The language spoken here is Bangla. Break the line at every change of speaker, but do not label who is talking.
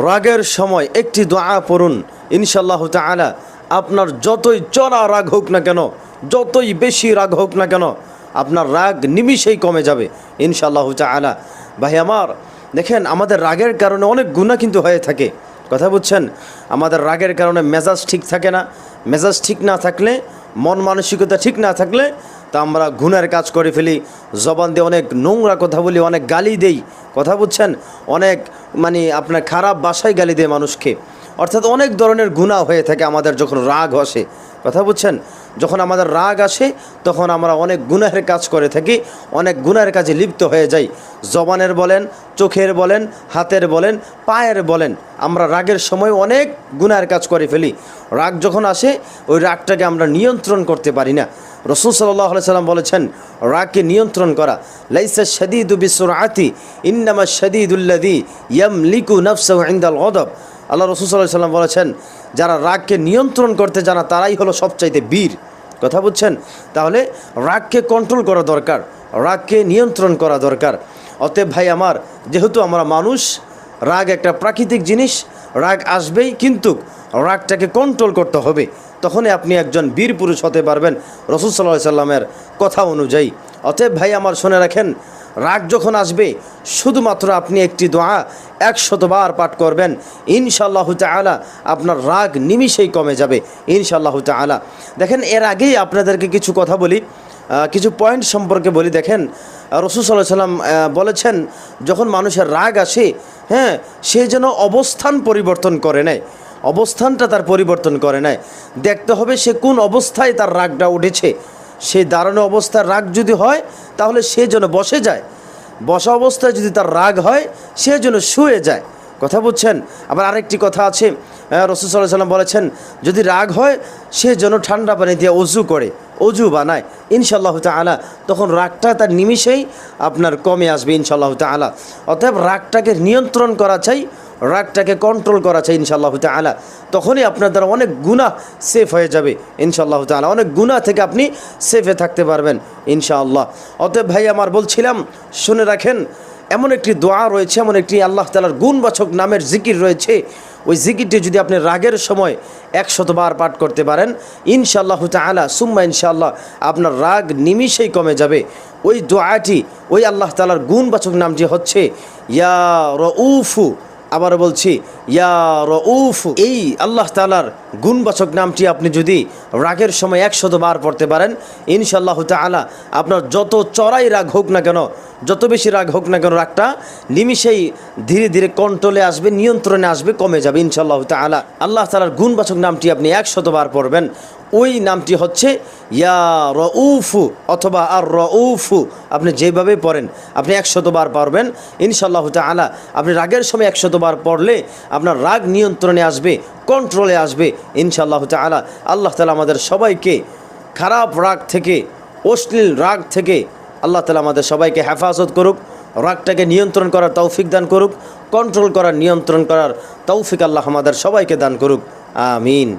রাগের সময় একটি দোয়া পড়ুন। ইনশাল্লাহ তাআলা আপনার যতই চড়া রাগ হোক না কেন, যতই বেশি রাগ হোক না কেন, আপনার রাগ নিমিষেই কমে যাবে। ইনশাল্লাহ তাআলা। ভাই আমার, দেখেন আমাদের রাগের কারণে অনেক গুণা কিন্তু হয়ে থাকে। কথা বুঝছেন? আমাদের রাগের কারণে মেজাজ ঠিক থাকে না। মেজাজ ঠিক না থাকলে, মন মানসিকতা ঠিক না থাকলে তা আমরা গুণের কাজ করে ফেলি। জবান দিয়ে অনেক নোংরা কথা বলি, অনেক গালি দেই। কথা বুঝছেন? অনেক মানে আপনার খারাপ বাসায় গালি দেয় মানুষকে। অর্থাৎ অনেক ধরনের গুণা হয়ে থাকে আমাদের যখন রাগ আসে। কথা বুঝছেন? যখন আমাদের রাগ আসে, তখন আমরা অনেক গুনাহের কাজ করে থাকি, অনেক গুনাহের কাজে লিপ্ত হয়ে যাই। জবানের বলেন, চোখের বলেন, হাতের বলেন, পায়ের বলেন, আমরা রাগের সময় অনেক গুনাহের কাজ করে ফেলি। রাগ যখন আসে, ওই রাগটাকে আমরা নিয়ন্ত্রণ করতে পারি না। রসুল সাল্লাম বলেছেন, রাগকে নিয়ন্ত্রণ করা। লাইসা শদীদু আতি ইন্নামা শদীদুল্লাদি ইয়াম লিকু নফসাহ ইন্দাল গদব। আল্লাহ রসুল সাল্লাহ সাল্লাম বলেছেন, যারা রাগকে নিয়ন্ত্রণ করতে জানা, তারাই হলো সবচাইতে বীর। কথা বুঝছেন? তাহলে রাগকে কন্ট্রোল করা দরকার, রাগকে নিয়ন্ত্রণ করা দরকার। অতএব ভাই আমার, যেহেতু আমরা মানুষ, রাগ একটা প্রাকৃতিক জিনিস, রাগ আসবেই, কিন্তু রাগটাকে কন্ট্রোল করতে হবে। তখনই আপনি একজন বীর পুরুষ হতে পারবেন রসুল সাল্লাহ সাল্লামের কথা অনুযায়ী। অতএব ভাই, আমার শুনে রাখেন, রাগ যখন আসবে, শুধুমাত্র আপনি একটি দোয়া একশতবার পাঠ করবেন ইনশাল্লাহ তালা আপনার রাগ নিমিষেই কমে যাবে ইনশাল্লাহ তালা দেখেন, এর আগেই আপনাদেরকে কিছু কথা বলি কিছু পয়েন্ট সম্পর্কে বলি। দেখেন, রসুল সাল্লাহ সাল্লাম বলেছেন, যখন মানুষের রাগ আসে হ্যাঁ সে যেন অবস্থান পরিবর্তন করে নেয়। অবস্থানটা তার পরিবর্তন করে নেয় দেখতে হবে সে কোন অবস্থায় তার রাগটা উঠেছে। সে দাঁড়ানো অবস্থার রাগ যদি হয়, তাহলে সে যেন বসে যায়। বসা অবস্থায় যদি তার রাগ হয়, সে যেন শুয়ে যায়। কথা বুঝছেন? আবার আরেকটি কথা আছে। রসুল সাল্লাহ সাল্লাম বলেছেন, যদি রাগ হয়, সে যেন ঠান্ডা পানি দিয়ে অজু করে, অজু বানায়। ইনশাল্লাহ তালা তখন রাগটা তার নিমিষেই আপনার কমে আসবে ইনশাল্লাহ তালা অতএব রাগটাকে নিয়ন্ত্রণ করা চাই রাগটাকে কন্ট্রোল করা চাই ইনশাল্লাহ তালা তখনই আপনার দ্বারা অনেক গুণা সেফ হয়ে যাবে ইনশাল্লাহ তালা অনেক গুণা থেকে আপনি সেফে থাকতে পারবেন ইনশাআল্লাহ। অতএব ভাই, আমার বলছিলাম, শুনে রাখেন, এমন একটি দোয়া রয়েছে, এমন একটি আল্লাহ তালার গুণবাচক নামের জিকির রয়েছে। ওই জিকিরটি যদি আপনি রাগের সময় একশতবার পাঠ করতে পারেন, ইনশাআল্লাহ তালা সুম্মা ইনশাআল্লাহ, আপনার রাগ নিমিষেই কমে যাবে। ওই দোয়াটি, ওই আল্লাহ তালার গুণবাচক নামটি হচ্ছে, ইয়া রউফু আবার বলছি, ইয়া এই আল্লাহ তালার গুণবাচক নামটি আপনি যদি রাগের সময় একশত বার পড়তে পারেন ইনশাল্লাহ তালা আপনার যত চড়াই রাগ হোক না কেন যত বেশি রাগ হোক না কেন রাগটা নিমিষেই ধীরে ধীরে কন্ট্রোলে আসবে, নিয়ন্ত্রণে আসবে, কমে যাবে ইনশাল্লাহ তালা আল্লাহ তালার গুণবাচক নামটি আপনি একশতবার পড়বেন। ওই নামটি হচ্ছে ইয়া রউফু অথবা আর রউফু। আপনি যেভাবে পড়েন, আপনি একশতবার পারবেন ইনশাল্লাহ তালা আপনি রাগের সময় একশতবার পড়লে আপনার রাগ নিয়ন্ত্রণে আসবে, কন্ট্রোলে আসবে ইনশাল্লাহ তালা আল্লাহ তালা আমাদের সবাইকে খারাপ রাগ থেকে, অশ্লীল রাগ থেকে আল্লাহ তালা আমাদের সবাইকে হেফাজত করুক, রাগটাকে নিয়ন্ত্রণ করার তৌফিক দান করুক কন্ট্রোল করার, নিয়ন্ত্রণ করার তৌফিক আল্লাহ আমাদের সবাইকে দান করুক। আমিন।